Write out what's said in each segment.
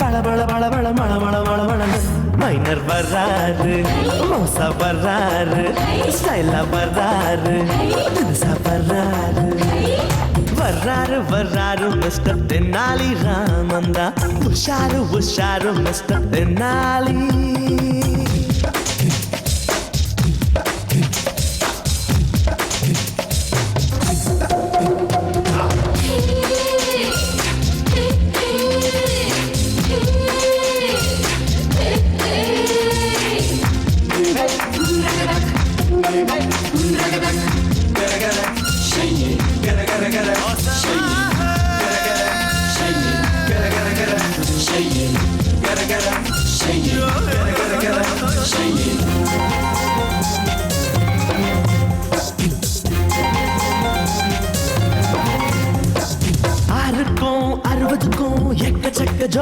கல பள பள பள பள மள மள மள மைனர் வர்றாரு மோசா வர்றாரு ஸ்டைலா வர்றாரு தினுசா வர்றாரு வர்றாரு வர்றாரு மிஸ்டர் தென்னாலி ராமந்தா உஷாரு உஷாரு mister Tenali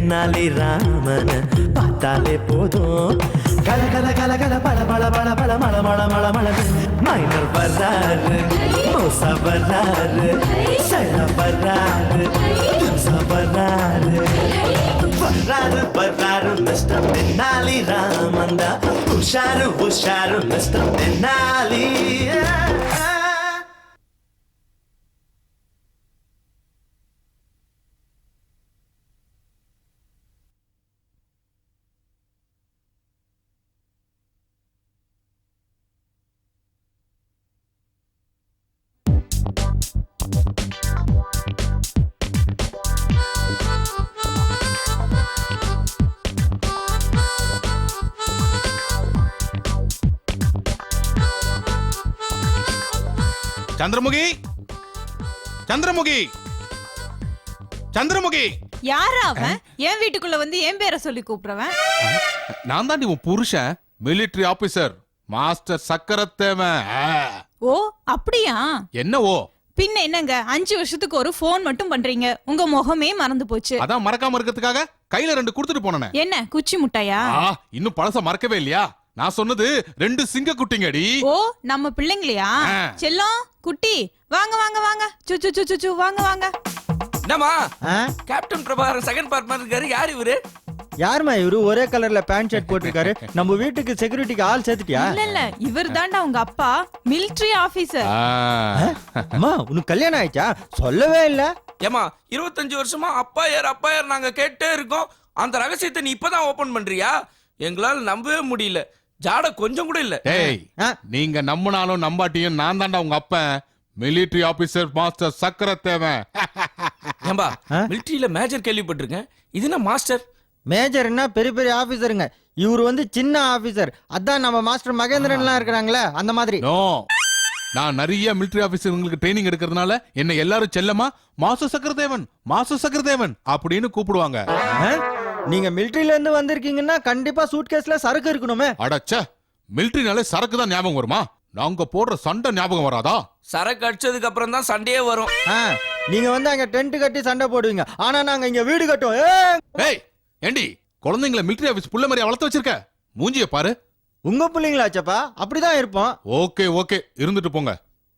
தென்னாலி ராமன பார்த்தாலே போதும். கல கல கல கல பல பல பல பல மல மல மல மல மைனர் வர்றாரு மோசா வர்றாரு சைல வர்றாரு திம்சா வர்றாரு வர்றாரு வர்றாரு மிஸ்டர் தென்னாலி ராமந்தா உஷாரு உஷாரு மிஸ்டர் தென்னாலி. சந்திரமுகி? சந்திரமுகி? சந்திரமுகி? யாரா அவன்? என் வீட்டுக்குள்ள வந்து என் பேரை சொல்லி கூப்பிடுறவன்? நான் தான் உன் புருஷன் மிலிட்டரி ஆபீசர் மாஸ்டர் சக்கரத்தேவன். ஓ அப்படியா? என்ன ஓ? பின்ன என்னங்க? அஞ்சு வருஷத்துக்கு ஒரு ஃபோன் மட்டும் பண்றீங்க. உங்க முகமே மறந்து போச்சு. அதான் மறக்காம இருக்கிறதுக்காக கையில ரெண்டு கொடுத்துட்டு போனனே. என்ன குச்சி முட்டையா? இன்னும் பழச மறக்கவே இல்லையா? நான் சொன்னது ரெண்டு சிங்க குட்டிங்கடி. ஓ நம்ம பிள்ளைங்களையா. செல்லம் குட்டி வாங்க வாங்க வாங்க. சு சு சு, சு சு வாங்க வாங்க. என்னம்மா? கேப்டன் பிரபாகரன் செகண்ட் பார்ட் மாதிரி இருக்காரு. யார் இவரு? யாரும்மா இவரு? ஒரே கலர்ல பேண்ட் ஷர்ட் போட்டிருக்காரு. நம்ம வீட்டுக்கு செக்யூரிட்டிக்கு ஆள் சேர்த்துட்டியா? இல்ல இல்ல. இவர் தாண்டா உங்க அப்பா மிலிட்டரி ஆபீசர். அம்மா உனக்கு கல்யாணம் ஆயிடுச்சா? சொல்லவே இல்ல. ஏமா இருபத்தஞ்சு வருஷமா அப்பா யார் அப்பா யார் நாங்க கேட்டே இருக்கோம். அந்த ரகசியத்தை நீ இப்பதான் ஓபன் பண்றியா? எங்களால நம்பவே முடியல. ஜாட கொஞ்சம் கூட இல்ல. ஏய் ஆ? நீங்க நம்பினாலும் நம்பாட்டியும் நான் தான்டா உங்க அப்பன். Military officer master Chakkarathevan. ஏம்பா ஆ? மிலிட்டரியில மேஜர் கேள்விப்பட்டிருக்கேன். இது என்ன மாஸ்டர் மேஜர்னா பெரிய பெரிய ஆபீசருங்க இவரு வந்து சின்ன ஆபீசர் அதான் நம்ம மாஸ்டர் மகேந்திரன்லாம் இருக்கிறாங்களே அந்த மாதிரி. நோ நான் நிறைய மிலிட்டரி ஆபீசர்களுக்கு ட்ரைனிங் எடுக்கிறதுனால என்ன எல்லாரும் செல்லமா மாச சக்கரதேவன் மாச சக்கரதேவன் அப்படின்னு கூப்பிடுவாங்க? நீங்க மிலிட்டரியில இருந்து வந்திருக்கீங்கன்னா கண்டிப்பா சூட்கேஸ்ல சரக்கு இருக்கணுமே. அடச்ச மிலிட்டரினாலே சரக்கு தான் ஞாபகம் வருமா? நாங்க போடுற சண்டை ஞாபகம் வராதா? சரக்கு அடிச்சதுக்கு அப்புறம் தான் சண்டையே வரும். ஆ, நீங்க வந்து அங்க டென்ட் கட்டி சண்டை போடுவீங்க. ஆனா நாங்க இங்க வீடு கட்டுவோம். ஏய்! ஏய் ஏண்டி குழந்தைங்களை மிலிட்டரி ஆபீஸ் புள்ள மாதிரி வளர்த்து வச்சிருக்க? மூஞ்சிய பாரு. உங்க பிள்ளைங்களாச்சப்பா அப்படிதான் இருப்போம். ஓகே ஓகே இருந்துட்டு போங்க.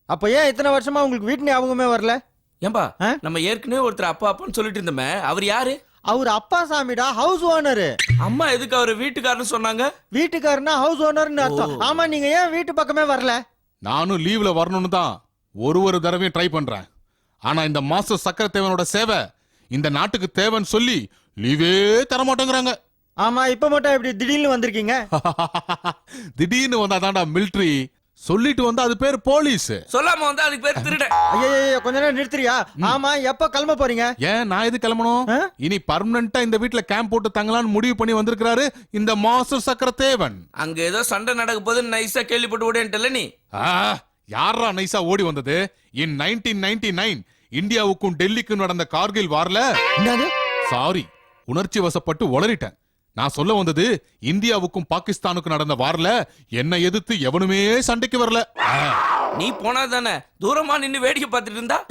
அப்ப ஏன் இத்தனை வருஷமா உங்களுக்கு வீட்டு ஞாபகமே வரல? ஏன்பா ஆ? நம்ம ஏற்கனவே ஒருத்தர் அப்பா அப்பான்னு சொல்லிட்டு இருந்தோமே அவர் யாரு? அவர் அப்பா சாமிடா ஹவுஸ் ஓனரு அம்மா எதுக்கு அவர் வீட்டுக்காரன்னு சொன்னாங்க? வீட்டுக்காரனா ஹவுஸ் ஓனர்னு அர்த்தம். ஆமா நீங்க ஏன் வீட்டு பக்கமே வரல? நானும் லீவ்ல வரணும்னு தான் ஒரு ஒரு தடவையும் ட்ரை பண்றேன். ஆனா இந்த மாஸ்டர் சக்கர தேவனோட சேவை இந்த நாட்டுக்கு தேவைன்னு சொல்லி லீவே தர மாட்டேங்கிறாங்க ஆமா இப்ப மட்டும் இப்படி திடீர்னு வந்திருக்கீங்க? திடீர்னு வந்தா தாண்டா மிலிட்ரி சொல்லிட்டு வந்தா அது பேர் போலீஸ். சொல்லாம வந்து அதுக்கு பேர் திருடன். ஐயோ கொஞ்ச நேரம் நிறுத்துறியா? ஆமா எப்ப கிளம்ப போறீங்க? ஏன் நான் எது கிளம்பணும்? ஆ? இனி பர்மனண்டா இந்த வீட்ல கேம்ப் போட்டு தங்கலாம்னு முடிவு பண்ணி வந்திருக்கிறாரு இந்த மாஸ்டர் சக்கர தேவன். அங்க ஏதோ சண்டை நடக்க போகுதுன்னு நைஸா கேள்விப்பட்டு விடேன்ட்டல நீ? ஆ, யாரா நைஸா ஓடி வந்தது? இன் நைன்டீன் நைன்டி நைன் இந்தியாவுக்கும் டெல்லிக்கும் நடந்த கார்கில் வார்ல என்னது? சாரி உணர்ச்சி வசப்பட்டு உளறிட்டேன். நான் சொல்ல வந்தது இந்தியாவுக்கும் பாகிஸ்தானுக்கும் நடந்த வார்ல என்ன எதிர்த்து எவனுமே சண்டைக்கு வரல. ஆ, நீ போனா தானே தூரமா நின்னு வேடிக்கை பார்த்துட்டு இருந்தா?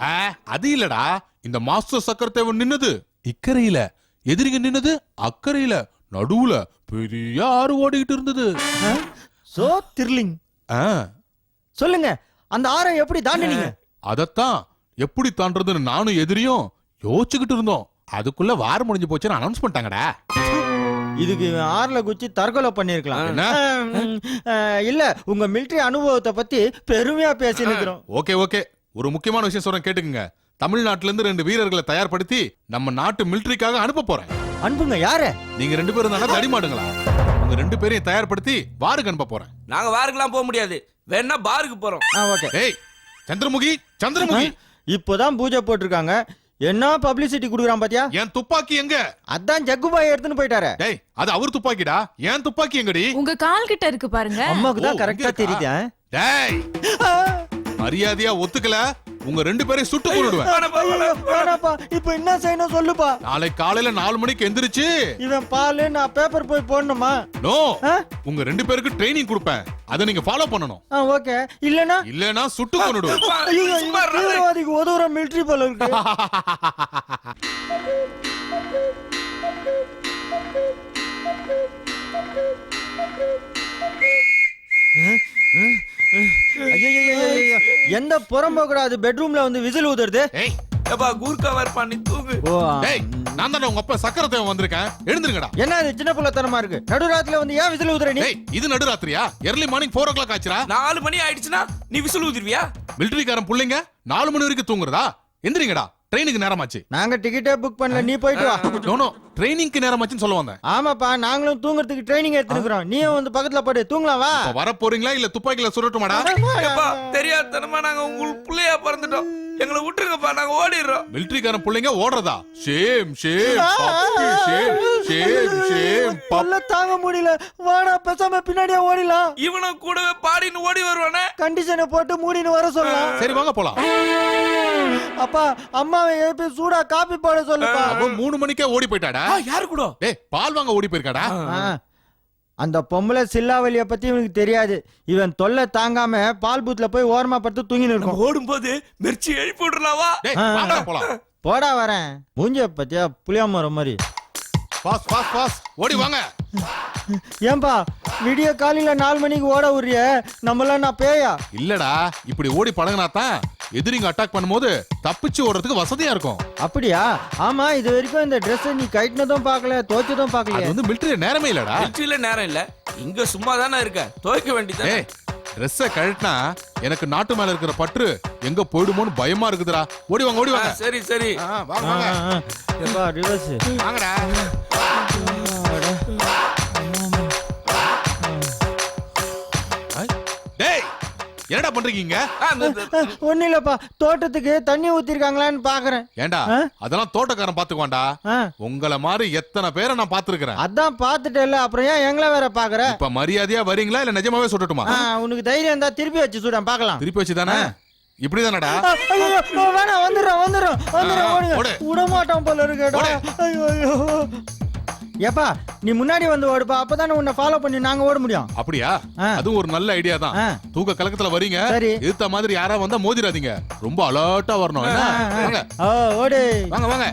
ஆ, அது இல்லடா. இந்த மாஸ்டர் சக்கரத்தேவன் நின்னது. இக்கரையில. எதிரிங்க நின்னது. அக்கறையில நடுவுல பெரிய ஆறு ஓடிக்கிட்டு இருந்தது. சோ த்ரில்லிங் ஆ, சொல்லுங்க அந்த ஆரம் எப்படி தாண்டினீங்க? அதத்தான். எப்படி தாண்டறதுன்னு நானும் எதிரியும் யோசிச்சுக்கிட்டு இருந்தோம். அதுக்குள்ள வார் முடிஞ்சு போச்சுன்னு அனௌன்ஸ் பண்ணிட்டாங்கடா. இதுக்கு ஆறுல குச்சி தற்கொலை பண்ணிருக்கலாம்? இல்ல உங்க மிலிட்டரி அனுபவத்தை பத்தி பெருமையா பேசி நிக்கிறோம் ஓகே ஓகே. ஒரு முக்கியமான விஷயம் சொல்றேன் கேட்டுக்குங்க. தமிழ்நாட்டுல இருந்து ரெண்டு வீரர்களை தயார்படுத்தி நம்ம நாட்டு மிலிட்டரிக்காக அனுப்ப போறேன். அனுப்புங்க யாரு? நீங்க ரெண்டு பேரும் தானே தடிமாடுங்களா உங்க ரெண்டு பேரையும் தயார்படுத்தி வாருக்கு அனுப்ப போறேன். நாங்க வாருக்கெல்லாம் போக முடியாது. வேணா பாருக்கு போறோம். ஓகே. ஏய் சந்திரமுகி சந்திரமுகி. இப்போதான் பூஜை போட்டிருக்காங்க. என்ன பப்ளிசிட்டி குடுக்குறான் பாத்தியா? என் துப்பாக்கி எங்க? அதான் ஜக்குபாய் எடுத்துன்னு போயிட்டாரு. டேய் அது அவர் துப்பாக்கிடா. என் துப்பாக்கி எங்கடி? உங்க கால் கிட்ட இருக்கு பாருங்க. அம்மாக்கு தான் கரெக்டா இங்க இருக்கா? தெரியுது டேய் மரியாதையா ஒத்துக்கல. உங்க ரெண்டு பேரையும் சுட்டு கொண்டுடுவேன் வேணாப்பா, இப்ப என்ன செய்யணும் சொல்லுப்பா. நாளை காலையில நாலு மணிக்கு எந்திரிச்சு. இவன் பாலு நான் பேப்பர் போய் போடணுமா? நோ? உங்க ரெண்டு பேருக்கு ட்ரைனிங் கொடுப்பேன். அதை நீங்க ஃபாலோ பண்ணணும். ஆ ஓகே இல்லனா இல்லனா சுட்டு இருடா. தீவிரவாதிக்கு உதவுற மிலிட்டரி போல இருக்கு. ஐயையையையையோ. எந்த புறம்போக்கூடாது பெட்ரூம்ல வந்து விசில் ஊதுறது? ஏய் ஏப்பா கூர்க்கா நீ தூங்கு ஓ டேய் நான் தானே உங்க அப்பா சக்கர தேவன் வந்திருக்கேன். எழுந்திருங்கடா. என்ன இது சின்ன புள்ளத்தனமா இருக்கு நடுராத்துல வந்து ஏன் விசில் ஊதுற நீ? டேய் இது நடுராத்திரியா? Early morning four o'clock ஆச்சுரா நாலு மணி ஆயிடுச்சுன்னா நீ விசில் ஊதிருவியா மிலிட்டரிக்காரன் புள்ளைங்க நாலு மணி வரைக்கும் தூங்குறதா? எந்திரிங்கடா. ட்ரெயினுக்கு நேரமாச்சு. நாங்க டிக்கெட்டே புக் பண்ணல. நீ போயிட்டு வா. நோ நோ ட்ரைனிங்க்கு நேரமாச்சுன்னு சொல்ல வந்தேன் ஆமாப்பா நாங்களும் தூங்குறதுக்கு ட்ரைனிங் எடுத்துக்கிறோம் நீயும் வந்து பக்கத்துல படு. தூங்கலாம் வா. இப்ப வர போறீங்களா இல்ல துப்பாக்கில சுடட்டுமாடா? ஏப்பா தெரியாதனமா நாங்க உங்களுக்கு பிள்ளையா பிறந்துட்டோம். எங்களை விட்டுருங்கப்பா நாங்க ஓடிடுறோம். மிலிட்டரிக்காரன் புள்ளைங்க ஓடுறதா? Shame shame puppy, shame shame shame pup. தாங்க முடியல. வாடா பேசாம பின்னாடியே ஓடிலாம் இவனும் கூடவே பாடின்னு ஓடி வருவானே? கண்டிஷனை போட்டு மூடின்னு வர சொல்லலாம். சரி வாங்க போலாம். அப்பா அம்மாவை எழுப்பி சூடா காப்பி போட சொல்லுப்பா. மூணு மணிக்கே ஓடி போயிட்டாடா? யாரு கூட? டேய் பால் வாங்க ஓடி போயிருக்காடா? ஆ. அந்த பொம்பளை சில்லாவலிய பத்தி இவனுக்கு தெரியாது. இவன் தொல்லை தாங்காம பால் பூத்ல போய் ஓரமா படுத்து தூங்கி இருக்கும். ஓடும்போது மிர்ச்சி எழுப்பி விடுறலாவா போலாம். போடா வரேன். மூஞ்சிய பத்தியா புளியாமரம் மாதிரி. பாஸ் பாஸ் பாஸ் ஓடி வாங்க. ஏன்பா விடிய காலையில நாலு மணிக்கு ஓட விடுறிய? நம்மளாம் நான் பேயா? இல்லடா இப்படி ஓடி பழகினா தான் எதிரிங்க அட்டாக் பண்ணும்போது தப்பிச்சு ஓடுறதுக்கு வசதியா இருக்கும். அப்படியா? ஆமா இது வரைக்கும் இந்த Dress நீ கட்டினதும் பார்க்கல தோச்சதும் அது பார்க்கல வந்து மிலிட்டரி நேரமே இல்லடா. மிர்ச்சியில நேரம் இல்ல. இங்க சும்மா தானே இருக்க. துவைக்க வேண்டியது ஏய் ட்ரெஸ்ஸ கழட்டினா எனக்கு நாட்டு மேல இருக்கிற பற்று எங்க போயிடுமோன்னு பயமா இருக்குதுடா. ஓடி வாங்க ஓடி வாங்க. சரி சரி. ஆ, வாங்க வாங்க ரிவர்ஸ் வாங்கடா. என்னடா பண்றீங்க? ஒண்ணு இல்லப்பா தோட்டத்துக்கு தண்ணி ஊத்திருக்காங்களான்னு பாக்குறேன். ஏண்டா? அதெல்லாம் தோட்டக்காரன் பாத்துக்குவான்டா. ஆ, உங்கள மாதிரி எத்தனை பேரை நான் பாத்துருக்கிறேன்? அதான் பாத்துட்டேல்ல அப்புறம் ஏன் எங்களை வேற பாக்குற? இப்ப மரியாதையா வரீங்களா இல்ல நிஜமாவே சொல்லட்டுமா? ஆ, உனக்கு தைரியம் இருந்தா திருப்பி வச்சு சூடான் பாக்கலாம். திருப்பி வச்சுதானே? இப்படிதானடா? வேணாம் வந்துடுறோம் வந்துடுறோம் வந்துடுறோம். விட மாட்டோம் போல இருக்கடா. ஐயோ ஐயோ. ஏப்பா நீ முன்னாடி வந்து ஓடுப்பா அப்பதானே உன்னை ஃபாலோ பண்ணி நாங்க ஓட முடியும். அப்படியா. அதுவும் ஒரு நல்ல ஐடியா தான். தூக்க கலக்கத்துல வரீங்க சரி. எதிர்த்த மாதிரி யாரா வந்தா மோதிராதீங்க. ரொம்ப அலர்ட்டா வரணும். ஓடு. வாங்க வாங்க.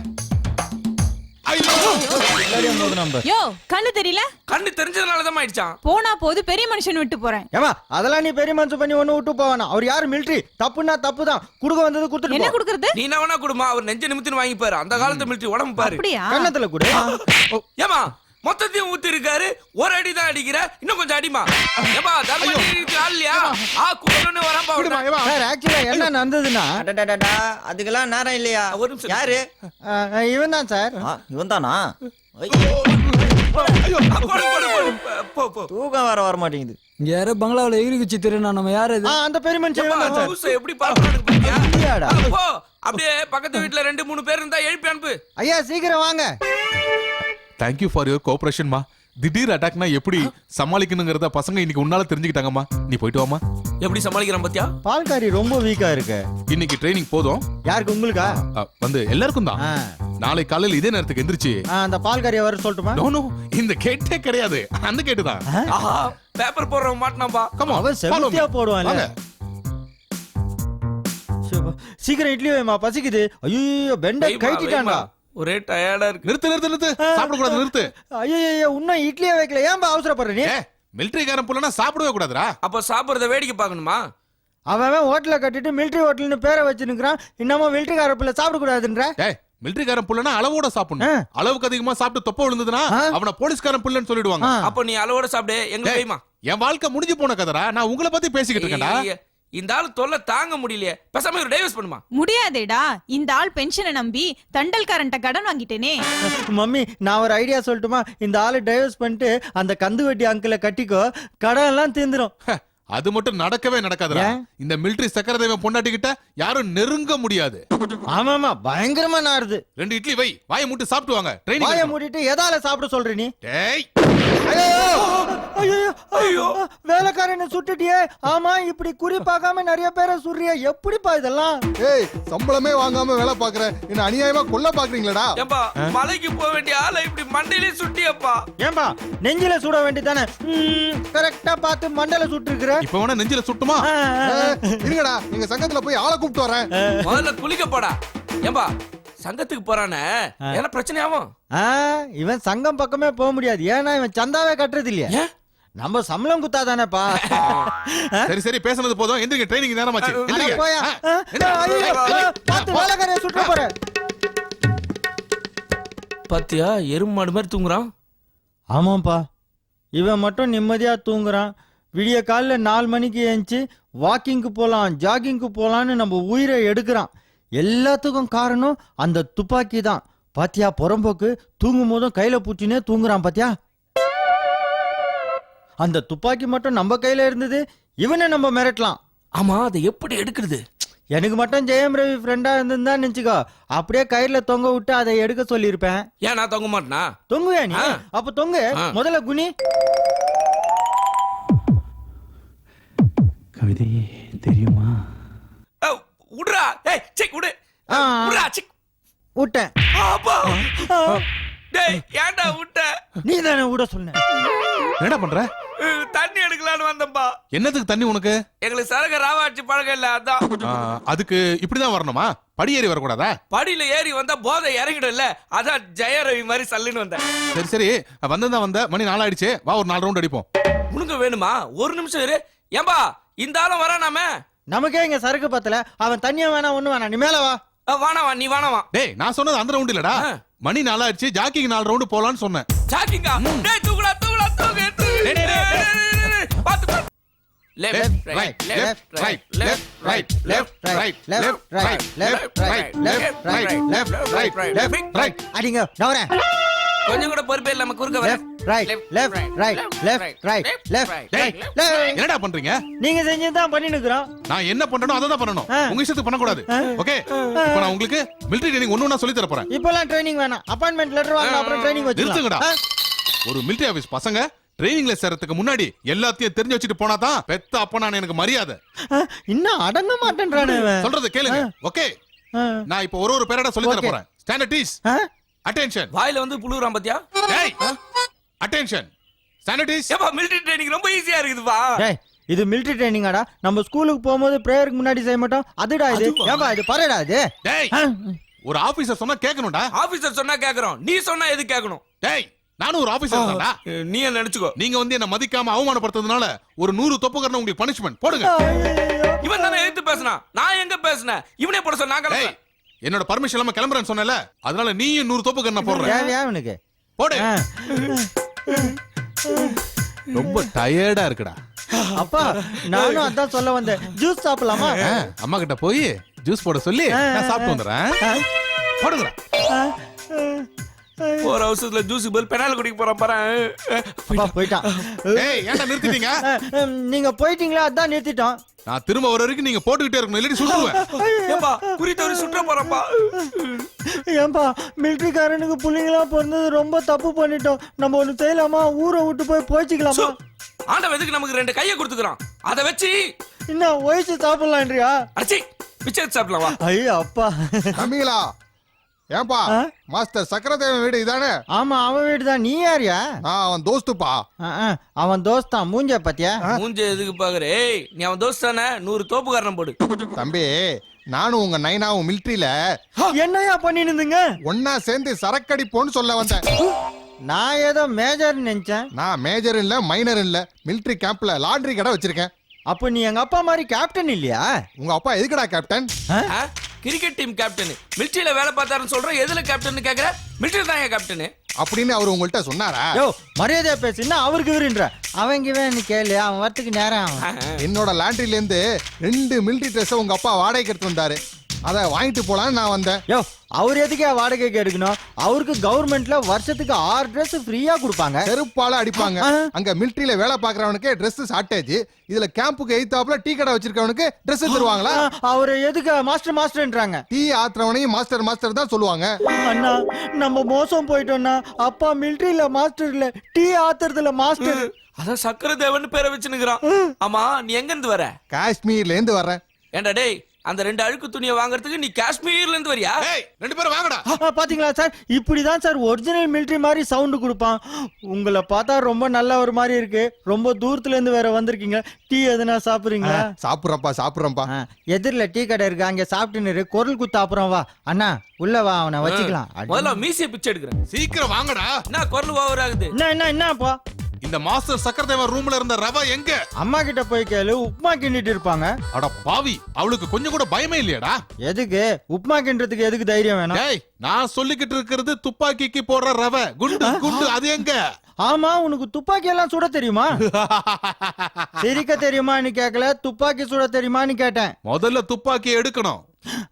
யோ கண்ணு தெரியல? கண்ணு தெரிஞ்சதுனால தான் ஆயிடுச்சான் போனா போது பெரிய மனுஷன் விட்டு போறேன். ஏமா அதெல்லாம் நீ பெரிய மனசு பண்ணி ஒண்ணு விட்டு போவானா அவர் யாரு? மிலிட்ரி தப்புன்னா தப்பு தான் குடுக்க வந்தது கொடுத்துட்டு என்ன. குடுக்கறது? நீ என்ன வேணா கொடுமா அவர் நெஞ்ச நிமித்தின்னு வாங்கிப்பாரு. அந்த காலத்து மிலிட்டரி உடம்பு பாரு. அப்படியா? கன்னத்துல குடு. ஏமா மொத்தத்தையும் ஊத்தி இருக்காரு ஒரு அடி தான் அடிக்கிற. இன்னும் கொஞ்சம் அடிமா ஏமா தர்மபுரி ஆள் இல்லையா ஆ குடன்னு பாவம் ஏவா. சார் ஆக்சுவலா என்ன நடந்ததுன்னா அடடடடா, அதுக்கெல்லாம் நேரம் இல்லையா? ஒரு நிமிஷம். யாரு? இவன் தான் சார். இவன் தானா தூக்கம் வர வர மாட்டேங்குது. யாரோ பங்களாவுல எகிரி குச்சி திருநா நம்ம யாரு அந்த பெரிய மனுஷன் ஏப்பா, இவன் தான் சார். ஜூஸை எப்படி பார்க்கறான்னு பாத்தியா? இல்லையாடா? ஆ, போ அப்படியே பக்கத்து வீட்ல ரெண்டு மூணு பேர் இருந்தா எழுப்பி அனுப்பு. ஐயா சீக்கிரம் வாங்க. தேங்க்யூ ஃபார் யுவர் கோஆபரேஷன்மா திடீர் அட்டாக்னா எப்படி சமாளிக்கணுங்கிறத பசங்க இன்னைக்கு உன்னால தெரிஞ்சுக்கிட்டாங்கம்மா. நீ போயிட்டு வாமா எப்படி சமாளிக்கிறான் பாத்தியா? பால்காரி ரொம்ப வீக்கா இருக்கு. இன்னைக்கு ட்ரைனிங் போதும். யாருக்கு உங்களுக்கா? அ, வந்து எல்லாருக்கும் தான். நாளை காலையில் இதே நேரத்துக்கு எந்திரிச்சு. ஆ, அந்த பால்காரியை வர சொல்லட்டுமா? நோ நோ இந்த கேட்டே கிடையாது. அந்த கேட்டு தான். ஆஹா பேப்பர் போடுறவன் மாட்டினாம்பா on, அவன். செவத்தியா போடுவான்ல. சீக்கிரம் இட்லி வைமா பசிக்குது. ஐயோ பெண்ட கைட்டிட்டான்டா. ஒரே டயர்டா இருக்கு. நிறுத்து நிறுத்து நிறுத்து. சாப்பிட கூடாது நிறுத்து. ஐயோ இன்னும் இட்லியே வைக்கல. ஏன்பா அவசரப்படுற நீ? ஏ மிலிட்டரிக்காரன் புள்ளனா சாப்பிடவே கூடாதுடா. அப்ப சாப்பிடுறத வேடிக்கை பார்க்கணுமா? அவன் அவன் ஹோட்டல கட்டிட்டு மிலிட்டரி ஹோட்டல்னு பேரை வச்சிருக்கிறான் இன்னமும் மிலிட்டரி காரப்பிள்ள சாப்பிட கூடாதுன்ற மிலிட்டரிக்காரன் புள்ளனா அளவோட சாப்பிடணும். அளவுக்கு அதிகமா சாப்பிட்டு தொப்ப விழுந்ததுன்னா. அவன போலீஸ்காரன் புள்ளன்னு சொல்லிடுவாங்க. அப்ப நீ அளவோட சாப்பிடு. எங்க டேய், வைமா என் வாழ்க்கை முடிஞ்சு போன கதரா நான் உங்களை பத்தி பேசிக்கிட்டு இருக்கேன்டா. இந்த ஆளு தொல்லை தாங்க முடியலையே. பேசாம ஒரு டைவர்ஸ் பண்ணுமா? முடியாதேடா. இந்த ஆள் பென்ஷனை நம்பி தண்டல்காரன்ட்ட கடன் வாங்கிட்டேனே. மம்மி நான் ஒரு ஐடியா சொல்லட்டுமா? இந்த ஆளு டைவர்ஸ் பண்ணிட்டு அந்த கந்து வட்டி அங்கிள கட்டிக்கோ கடன் எல்லாம் தீந்துரும் அது மட்டும் நடக்கவே நடக்காதுடா? இந்த மிலிட்டரி சக்கரதேவன் பொண்டாட்டிக்கிட்ட யாரும் நெருங்க முடியாது. ஆமாமா பயங்கரமா நாருது ரெண்டு இட்லி வை. வாயை மூட்டு சாப்பிட்டு வாங்க. வாய ட்ரைனிங் மூடிட்டு எதால சாப்பிட சொல்ற நீ? டேய். ஐயோ. வேலைக்காரனை சுட்டுட்டியே. ஆமா இப்படி குறி பார்க்காம நிறைய பேரை சுடுறிய. எப்படிப்பா இதெல்லாம்? ஏய் சம்பளமே வாங்காம வேலை பாக்குற என்ன அநியாயமா கொல்ல பாக்குறீங்களடா ஏம்பா மலைக்கு போக வேண்டிய ஆளை இப்படி மண்டையிலே சுட்டியப்பா. ஏன்பா நெஞ்சில சுட வேண்டியதானே? கரெக்டா பார்த்து மண்டல சுட்டு இப்ப வேணா நெஞ்சில சுட்டுமா? இருங்கடா எங்க சங்கத்துல போய் ஆளை கூப்பிட்டு வரேன். முதல்ல குளிக்க போடா ஏம்பா சங்கத்துக்கு போறானே. என்ன பிரச்சனையாவும்? இவன் சங்கம் பக்கமே போக முடியாது. ஏன்னா இவன் சந்தாவே கட்டுறது இல்லையா? நம்ம சம்பளம் குத்தாதானேப்பா. சரி சரி பேசுனது போதும். எந்திரிங்க ட்ரைனிங் அட எந்திரிங்க. போயா. பார்த்து வேலைக்காரைய சுற்ற போற. பாத்தியா எறும்பு மாடு மாதிரி தூங்குறான்? ஆமாப்பா இவன் மட்டும் நிம்மதியா தூங்குறான். விடிய காலைல நாலு மணிக்கு ஏஞ்சி வாக்கிங்க்கு போலாம் ஜாகிங்க்கு போலான்னு நம்ம உயிரை எடுக்கிறான். எல்லாத்துக்கும் காரணம் அந்த துப்பாக்கி தான் பாத்தியா புறம்போக்கு தூங்கும் போதும் கையில பூச்சினே தூங்குறான் பாத்தியா? அந்த துப்பாக்கி மட்டும் நம்ம கையில இருந்தது இவனை நம்ம மிரட்டலாம். ஆமா அதை எப்படி எடுக்கிறது? எனக்கு மட்டும் ஜெயம் ரவி ஃப்ரெண்டா இருந்திருந்தா நினைச்சுக்கோ. அப்படியே கயிறுல தொங்க விட்டு அதை எடுக்க சொல்லியிருப்பேன். ஏன் நான் தொங்க மாட்டேனா? தொங்குவே நீ. அப்ப தொங்கு. முதல்ல குனி. கவிதையே தெரியுமா? விடுறா ஏய் சிக் விடு ஆ. விடுறா சிக் விட்டேன். அப்பா. டேய் ஏன்டா விட்ட? நீ தானே விட சொன்ன. என்னடா பண்ற? தண்ணி எடுக்கலான்னு வந்தப்பா என்னத்துக்கு தண்ணி உனக்கு? எங்களுக்கு சரக ராவாட்சி பழக்கம் இல்ல அதான். அதுக்கு இப்படிதான் வரணுமா? படியேறி வரக்கூடாதா? படியில ஏறி வந்தா போதை இறங்கிடும் இல்ல அதான் ஜெயரவி மாதிரி சல்லுன்னு வந்தேன். சரி சரி. வந்ததான் வந்த மணி நாலாயிடுச்சு. வா ஒரு நாலு ரவுண்ட் அடிப்போம். உனக்கு வேணுமா? ஒரு நிமிஷம் இரு. ஏம்பா இந்த ஆளும் வரானாமே? நமக்கே இங்க சரக்கு பத்தல. அவன் தண்ணிய வேணாம் ஒண்ணு வேணாம் நீ மேல வா. வானவா நீ வானவா டேய் நான் சொன்னது அந்த ரவுண்ட் இல்லடா. மணி நாலாயிடுச்சு. ஜாக்கிங் நாலு ரவுண்டு போலான்னு சொன்னேன். சாக்கிங்கா டேய் தூக்குடா left right, right left, left right, right left, left right, right left, right, left, right, left, right, left, right, left, right, left, right. அடிங்க நவரேன் கொஞ்சம் கூட பொறுப்பே இல்லாம குறுக்க வர left right left right left right left right என்னடா பண்றீங்க நீங்க செஞ்சதுதான் பண்ணி நிக்கிறோம் நான் என்ன பண்றேனோ அதை தான் பண்ணணும் ஆ. உங்க இஷ்டத்துக்கு பண்ணக்கூடாது ஓகே இப்போ நான் உங்களுக்கு மிலிட்டரி ட்ரைனிங் ஒண்ணு ஒண்ணா சொல்லி தர போறேன் இப்பெல்லாம் ட்ரைனிங் வேணாம் அப்பாயின்மெண்ட் லெட்டர் வாங்க அப்புறம் ட்ரைனிங் நிறுத்துங்கடா வச்சுக்கலாம் ஒரு மிலிட்டரி ஆபீஸ் பசங்க ட்ரைனிங்ல சேர்றதுக்கு முன்னாடி எல்லாத்தையும் தெரிஞ்சு வச்சுட்டு போனா தான் பெத்த அப்ப நான் எனக்கு மரியாதை. இன்னும் அடங்க மாட்டேன்றானே. சொல்றத கேளுங்க. ஓகே. நான் இப்போ ஒரு ஒரு பேரோட சொல்லி தர. போறேன். Standard tease? அட்டென்ஷன் வாயில வந்து புழுகுறான் பாத்தியா? டேய். அட்டென்ஷன் ஸ்டாண்டர்ட் ஏப்பா மிலிட்டரி ட்ரைனிங் ரொம்ப ஈஸியா இருக்குதுப்பா. டேய் இது மிலிட்டரி ட்ரைனிங்காடா நம்ம ஸ்கூலுக்கு போகும்போது பிரேயருக்கு முன்னாடி செய்ய மாட்டோம். அதுடா இது. ஏன்பா இது பரடா இது. டேய்? ஒரு ஆபீசர் சொன்னா கேட்கணும்டா. ஆபீசர் சொன்னா கேக்குறோம் நீ சொன்னா எது கேட்கணும்? டேய். நானும் ஒரு ஆபீசர் தான்டா. நீ என்ன நினைச்சுக்கோ. நீங்க வந்து என்ன மதிக்காம அவமானப்படுத்துறதுனால ஒரு நூறு தொப்புக்கரண உங்களுக்கு பனிஷ்மெண்ட் போடுங்க. இவன் தானே எதிர்த்து பேசினா நான் எங்க பேசினேன்? இவனே போட சொன்னா நான். என்னோட பர்மிஷன் இல்லாம கிளம்புறேன்னு சொன்னல அதனால நீயும் நூறு தொப்புக்கரண போடுறேன். தேவையா அவனுக்கு போடு. ரொம்ப டயர்டா இருக்குடா. அப்பா நானும் அதான் சொல்ல வந்தேன். ஜூஸ் சாப்பிடலாமா? அம்மா கிட்ட போய் ஜூஸ் போட சொல்லி நான் சாப்பிட்டு வந்துடுறேன். போடுங்கடா. ஒரு அவசரத்துல ஜூஸ் பதில் பெனால் குடிக்க போறான் பாரு. அப்பா போயிட்டான். ஏய் ஏன்டா நிறுத்திட்டீங்க? நீங்க போயிட்டீங்களா? அதான் நிறுத்திட்டோம். நான் திரும்ப வர வரைக்கும் நீங்க போட்டுக்கிட்டே இருக்கணும். இல்லாட்டி சுடுவேன் ஏப்பா குறி தவறி சுற்ற போறப்பா ஏன்பா மிலிட்ரிக்காரனுக்கு புள்ளைங்களா பிறந்தது ரொம்ப தப்பு பண்ணிட்டோம். நம்ம ஒண்ணு செய்யலாமா? ஊரை விட்டு போய் போய்ச்சிக்கலாமா? ஆண்டவன் எதுக்கு நமக்கு ரெண்டு கையை கொடுத்துக்கிறான்? அதை வச்சு. என்ன ஒழிச்சு சாப்பிடலான்றியா அடிச்சி பிச்சை சாப்பிடலாம் ஐயோ அப்பா. தம்பிங்களா ஏன்பா? மாஸ்டர் சக்கரதேவன் வீடு இதானே? ஆமா அவன் வீடு தான் நீ யாரியா? நான் அவன் தோஸ்துப்பா. அவன் தோஸ்தான் மூஞ்ச பாத்தியா? மூஞ்ச எதுக்கு பாக்குற? ஏய் நீ அவன் தோஸ்த் தானே நூறு தோப்புக்காரன் போடு. தம்பி நானும் உங்க நைனாவும் மிலிட்ரியில என்னையா பண்ணிட்டு இருந்தீங்க ஒன்னா சேர்ந்து சரக்கடிப்போன்னு சொல்ல வந்தேன். நான் ஏதோ மேஜர் நினைச்சேன். நான் மேஜர் இல்ல மைனர் இல்ல. மிலிட்ரி கேம்ப்ல லாண்ட்ரி கடை வச்சிருக்கேன். அப்ப நீ எங்க அப்பா மாதிரி கேப்டன் இல்லையா? உங்க அப்பா எதுக்குடா கேப்டன்? கிரிக்கெட் டீம் கேப்டன் மிலிட்டரியில வேலை பார்த்தாருன்னு சொல்ற எதுல கேப்டன் கேக்குற? மிலிட்டரி தான் என் கேப்டன் அப்படின்னு அவர் உங்கள்ட்ட சொன்னாரா? யோ மரியாதையா பேசுனா அவருக்கு விருன்ற அவங்க இவன் கேளு அவன் வரத்துக்கு நேரம் என்னோட லாண்ட்ரில இருந்து ரெண்டு மிலிட்ரி ட்ரெஸ் உங்க அப்பா வாடகைக்கு எடுத்து வந்தாரு. அதை வாங்கிட்டு போலான்னு நான் வந்தேன். யோ அவர் எதுக்கே வாடகைக்கு எடுக்கணும்? அவருக்கு கவர்மெண்ட்ல வருஷத்துக்கு ஆறு Dress ஃப்ரீயா கொடுப்பாங்க. செருப்பால அடிப்பாங்க. அங்க மிலிட்ரியில வேலை பாக்குறவனுக்கு Dress ஷார்டேஜ் இதுல கேம்புக்கு எய்த்தாப்புல டீ கடை வச்சிருக்கவனுக்கு Dress தருவாங்களா? அவர் எதுக்கு மாஸ்டர் மாஸ்டர்ன்றாங்க டீ ஆத்துறவனையும் மாஸ்டர் மாஸ்டர் தான் சொல்லுவாங்க. அண்ணா நம்ம மோசம் போயிட்டோம்னா அப்பா மிலிட்டரியில மாஸ்டர் இல்ல டீ ஆத்துறதுல மாஸ்டர் அதான் சக்கர தேவன் பேரை வச்சுனுக்குறான் ஆமா நீ எங்க இருந்து வர? காஷ்மீர்ல இருந்து வர்றேன். ஏண்டா டேய் அந்த ரெண்டு அழுக்கு துணியை வாங்குறதுக்கு நீ காஷ்மீர்ல இருந்து வரியா? ஏய் ரெண்டு பேரும் வாங்கடா. பாத்தீங்களா சார்? இப்படிதான் சார் ஒரிஜினல் மிலிட்டரி மாதிரி சவுண்ட் கொடுப்பான். உங்களை பார்த்தா ரொம்ப நல்ல ஒரு மாதிரி இருக்கு. ரொம்ப தூரத்துல இருந்து வேற வந்திருக்கீங்க. டீ எதுனா சாப்பிடுறீங்களா? சாப்பிட்றப்பா சாப்பிட்றப்பா எதிர்ல டீ கடை இருக்கு. அங்க சாப்பிட்டு நிறு குரல் குத்து அப்புறம் வா. அண்ணா உள்ள வா அவனை வச்சுக்கலாம். முதல்ல மீசிய பிச்சை எடுக்கிறேன். சீக்கிரம் வாங்கடா. என்ன குரல் ஓவர் ஆகுது என்ன என்ன என்னப்பா? இந்த மாஸ்டர் சக்கரதேவன் ரூம்ல இருந்த ரவ எங்க? அம்மா கிட்ட போய் கேளு உப்புமா கிண்டிட்டு இருப்பாங்க. அட பாவி அவளுக்கு கொஞ்சம் கூட பயமே இல்லையாடா. எதுக்கு? உப்புமா கிண்டுறதுக்கு எதுக்கு தைரியம் வேணும்? டேய் நான் சொல்லிக்கிட்டு இருக்கிறது துப்பாக்கிக்கு போடுற ரவ. குண்டு குண்டு அது எங்க? ஆமா உனக்கு துப்பாக்கி எல்லாம் சுட தெரியுமா? சிரிக்க தெரியுமான்னு கேட்கல துப்பாக்கி சுட தெரியுமான்னு கேட்டேன். முதல்ல துப்பாக்கி எடுக்கணும்.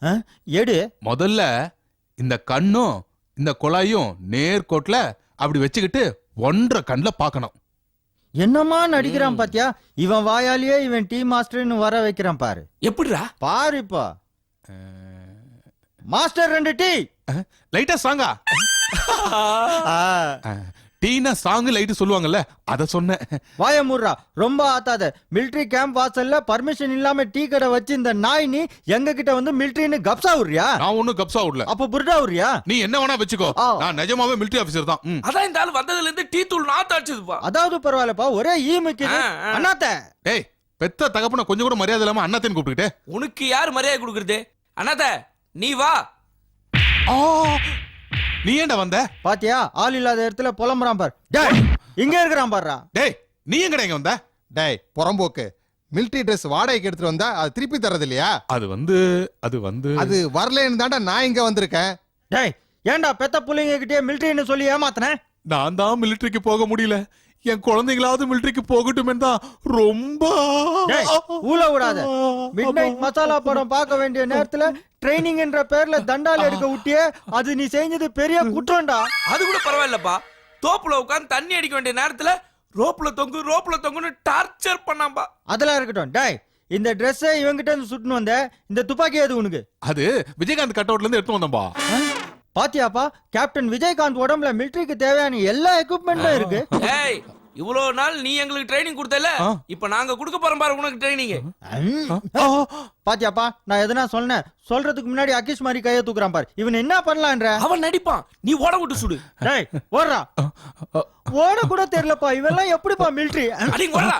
ஆ, எடு. முதல்ல இந்த கண்ணும் இந்த குழாயும் நேர்கோட்ல அப்படி வச்சுக்கிட்டு ஒன்றரை கண்ணுல பார்க்கணும். என்னமா நடிக்கிறான் பாத்தியா? இவன் வாயாலேயே இவன் டீ மாஸ்டர்னு வர வைக்கிறான் பாரு. எப்படிடா? பாரு இப்போ. மாஸ்டர் ரெண்டு டீ. லைட்டா சாங்கா டீனா சாங் லைட்டு சொல்லுவாங்கல்ல அத சொன்னேன். வாய மூடுறா. ரொம்ப ஆத்தாத. மிலிட்டரி கேம்ப் வாசல்ல பர்மிஷன் இல்லாம டீ கடை வச்சு இந்த நாய் நீ எங்க கிட்ட வந்து மிலிட்டரின்னு கப்சா விடுறியா நான் ஒண்ணும் கப்ஸா விடல அப்ப புருடா விடுறியா நீ என்ன வேணா வச்சுக்கோ. ஆ. நான் நிஜமாவே மிலிட்டரி ஆபீசர் தான். அதான் இந்த ஆள் வந்ததுல இருந்து டீ தூள் நாத்து அடிச்சதுப்பா அதாவது பரவாயில்லப்பா ஒரே ஈ மிக்குது. அண்ணாத்த. டேய் பெத்த தகப்பன கொஞ்சம் கூட மரியாதை இல்லாம அண்ணாத்தையும் கூப்பிட்டுக்கிட்டே. உனக்கு யார் மரியாதை கொடுக்கறது? அண்ணாத்த நீ வா. ஆ, நீ ஏன்டா வந்த? பாத்தியா? ஆள் இல்லாத இடத்துல புலம்புறான் பார். டேய், இங்க இருக்கிறான் பாருடா டேய் நீ எங்கடா இங்க வந்த? டேய் புறம்போக்கு. மிலிட்ரி Dress வாடகைக்கு எடுத்துட்டு வந்தா அது திருப்பி தரது இல்லையா? அது வந்து அது வந்து அது வரலன்னு தாண்டா நான் இங்க வந்திருக்கேன். டேய் ஏன்டா பெத்த புள்ளைங்க கிட்டே மிலிட்டரின்னு சொல்லி ஏமாத்தின? நான் தான் மிலிட்டரிக்கு போக முடியல. என் குழந்தைங்களாவது மிலிட்டரிக்கு போகட்டுமே தான் ரொம்ப ஊல விடாத. மிட் நைட் மசாலா படம் பார்க்க வேண்டிய நேரத்துல ட்ரைனிங் என்ற பேர்ல தண்டால் எடுக்க விட்டியே அது நீ செஞ்சது பெரிய குற்றம்டா. அது கூட பரவாயில்லப்பா. தோப்புல உட்காந்து தண்ணி அடிக்க வேண்டிய நேரத்துல ரோப்ல தொங்கு ரோப்ல தொங்குன்னு டார்ச்சர் பண்ணாம்பா. அதெல்லாம் இருக்கட்டும். டேய் இந்த ட்ரெஸ்ஸை இவங்கிட்ட இருந்து சுட்டுன்னு வந்த இந்த துப்பாக்கி எது உனக்கு? அது விஜயகாந்த் கட் அவுட்ல இருந்து எடுத்து வந்தோம்பா? பாத்தியாப்பா கேப்டன் விஜயகாந்த் உடம்புல மிலிட்டரிக்கு தேவையான எல்லா எக்யூப்மெண்ட்டும் இருக்கு. ஏய் இவ்வளவு நாள் நீ எங்களுக்கு ட்ரைனிங் கொடுத்தல. இப்ப நாங்க கொடுக்க போறோம் பாரு உனக்கு ட்ரைனிங். பாத்தியாப்பா நான் எதனா சொன்னேன்? சொல்றதுக்கு முன்னாடி அக்கிஷ் மாதிரி கையை தூக்குறான் பாரு. இவன் என்ன பண்ணலான்ற? அவன் நடிப்பான். நீ ஓட விட்டு சுடு. டேய் ஓடுறா. ஓட கூட தெரியலப்பா. இவெல்லாம் எப்படிப்பா மிலிட்டரி அடி ஓடா